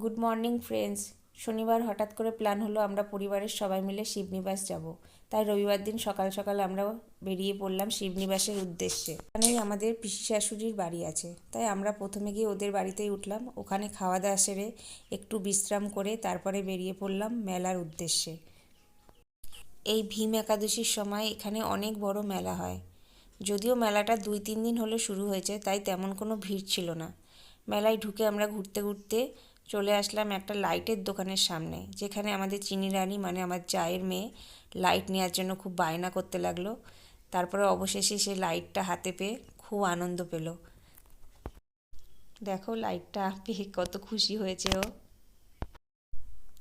Good morning, friends. শনিবার হঠাৎ করে প্ল্যান হলো আমরা পরিবারের সবাই মিলে শিবনিবাস যাব। তাই রবিবার দিন সকাল সকাল আমরা বেরিয়ে পড়লাম শিবনিবাসের উদ্দেশ্যে। এখানেই আমাদের পিসি শাশুড়ির বাড়ি আছে। তাই আমরা প্রথমে গিয়ে ওদের বাড়িতেই উঠলাম। ওখানে খাওয়া দাওয়া সেরে একটু বিশ্রাম করে তারপরে বেরিয়ে পড়লাম মেলার উদ্দেশ্যে। এই ভীম একাদশীর সময় এখানে অনেক বড় মেলা হয়। যদিও মেলাটা দুই তিন দিন হলো শুরু হয়েছে, তাই তেমন কোনো ভিড় ছিল না। মেলায় ঢুকে আমরা ঘুরতে ঘুরতে চলে আসলাম একটা লাইটের দোকানের সামনে, যেখানে আমাদের চিনি রানী মানে আমার চায়ের মেয়ে, লাইট নেওয়ার জন্য খুব বায়না করতে লাগল। তারপরে অবশেষে সে লাইটটা হাতে পেয়ে খুব আনন্দ পেল। দেখো লাইটটা পেয়ে কত খুশি হয়েছে ও।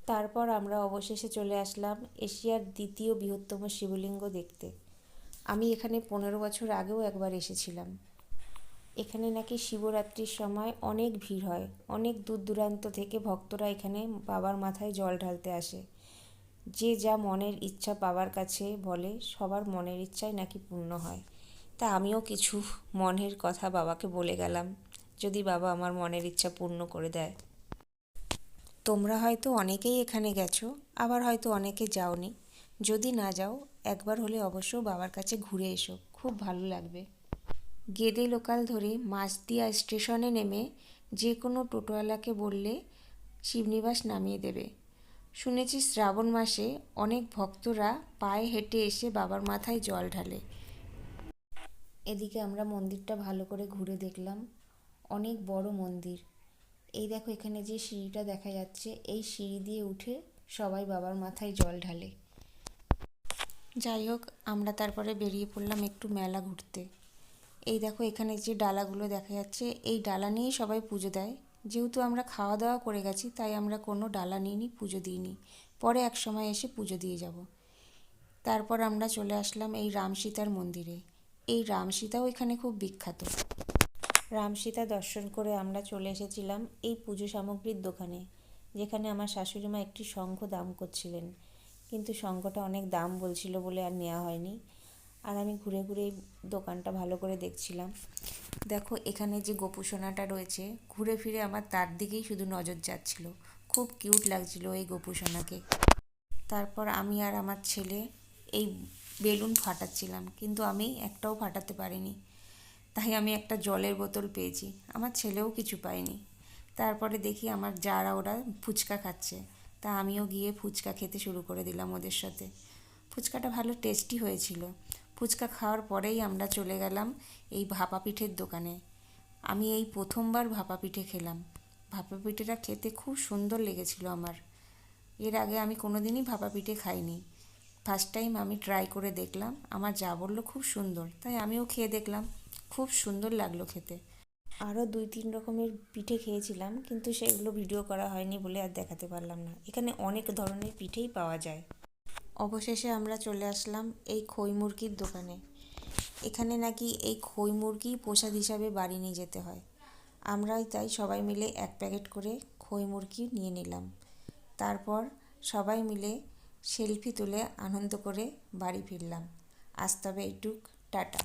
তারপর আমরা অবশেষে চলে আসলাম এশিয়ার দ্বিতীয় বৃহত্তম শিবলিঙ্গ দেখতে। আমি এখানে পনেরো বছর আগেও একবার এসেছিলাম। এখানে নাকি শিবরাত্রির সময় অনেক ভিড় হয়। অনেক দূর দূরান্ত থেকে ভক্তরা এখানে বাবার মাথায় জল ঢালতে আসে। যে যা মনের ইচ্ছা বাবার কাছে বলে, সবার মনের ইচ্ছাই নাকি পূর্ণ হয়। তা আমিও কিছু মনের কথা বাবাকে বলে গেলাম, যদি বাবা আমার মনের ইচ্ছা পূর্ণ করে দেয়। তোমরা হয়তো অনেকেই এখানে গেছো, আবার হয়তো অনেকে যাওনি। যদি না যাও, একবার হলে অবশ্য বাবার কাছে ঘুরে এসো, খুব ভালো লাগবে। গেদে লোকাল ধরে মাছদিয়া স্টেশনে নেমে যে কোনো টোটোওয়ালাকে বললে শিবনিবাস নামিয়ে দেবে। শুনেছি শ্রাবণ মাসে অনেক ভক্তরা পায়ে হেঁটে এসে বাবার মাথায় জল ঢালে। এদিকে আমরা মন্দিরটা ভালো করে ঘুরে দেখলাম। অনেক বড় মন্দির। এই দেখো এখানে যে সিঁড়িটা দেখা যাচ্ছে, এই সিঁড়ি দিয়ে উঠে সবাই বাবার মাথায় জল ঢালে। যাই হোক, আমরা তারপরে বেরিয়ে পড়লাম একটু মেলা ঘুরতে। এই দেখো, এখানে যে ডালাগুলো দেখা যাচ্ছে, এই ডালা নিয়েই সবাই পুজো দেয়। যেহেতু আমরা খাওয়া দাওয়া করে গেছি, তাই আমরা কোনো ডালা নিইনি, পুজো দিইনি। পরে এক সময় এসে পুজো দিয়ে যাব। তারপর আমরা চলে আসলাম এই রাম সীতার মন্দিরে। এই রাম সীতাও এখানে খুব বিখ্যাত। রাম সীতা দর্শন করে আমরা চলে এসেছিলাম এই পুজো সামগ্রীর দোকানে, যেখানে আমার শাশুড়ি মা একটি শঙ্খ দাম করছিলেন। কিন্তু শঙ্খটা অনেক দাম বলছিল বলে আর নেওয়া হয়নি। আর আমি ঘুরে ঘুরে দোকানটা ভালো করে দেখছিলাম। দেখো, এখানে যে গোপুসোনাটা রয়েছে, ঘুরে ফিরে আমার তার দিকেই শুধু নজর যাচ্ছিল। খুব কিউট লাগছিল এই গোপুসোনাকে তারপর আমি আর আমার ছেলে এই বেলুন ফাটাচ্ছিলাম, কিন্তু আমি একটাও ফাটাতে পারিনি। তাই আমি একটা জলের বোতল পেয়েছি, আমার ছেলেও কিছু পায়নি। তারপরে দেখি আমার যারা ওরা ফুচকা খাচ্ছে, তা আমিও গিয়ে ফুচকা খেতে শুরু করে দিলাম ওদের সাথে। ফুচকাটা ভালো টেস্টি হয়েছিল। ফুচকা খাওয়ার পরেই আমরা চলে গেলাম এই ভাপা পিঠের দোকানে। আমি এই প্রথমবার ভাপা পিঠে খেলাম। ভাপা পিঠেটা খেতে খুব সুন্দর লেগেছিল আমার। এর আগে আমি কোনো দিনই ভাপা পিঠে খাইনি। ফার্স্ট টাইম আমি ট্রাই করে দেখলাম, আমার যা বলল খুব সুন্দর, তাই আমিও খেয়ে দেখলাম। খুব সুন্দর লাগল খেতে। আরও দুই তিন রকমের পিঠে খেয়েছিলাম, কিন্তু সেগুলো ভিডিও করা হয়নি বলে আর দেখাতে পারলাম না। এখানে অনেক ধরনের পিঠেই পাওয়া যায়। অবশেষে আমরা চলে আসলাম এই খই মুরগির দোকানে। এখানে নাকি এই খই মুরগি প্রসাদ হিসাবে বাড়ি নিয়ে যেতে হয়। আমরাই তাই সবাই মিলে এক প্যাকেট করে খই মুরগি নিয়ে নিলাম। তারপর সবাই মিলে সেলফি তুলে আনন্দ করে বাড়ি ফিরলাম। আজ তবে এইটুক। টাটা।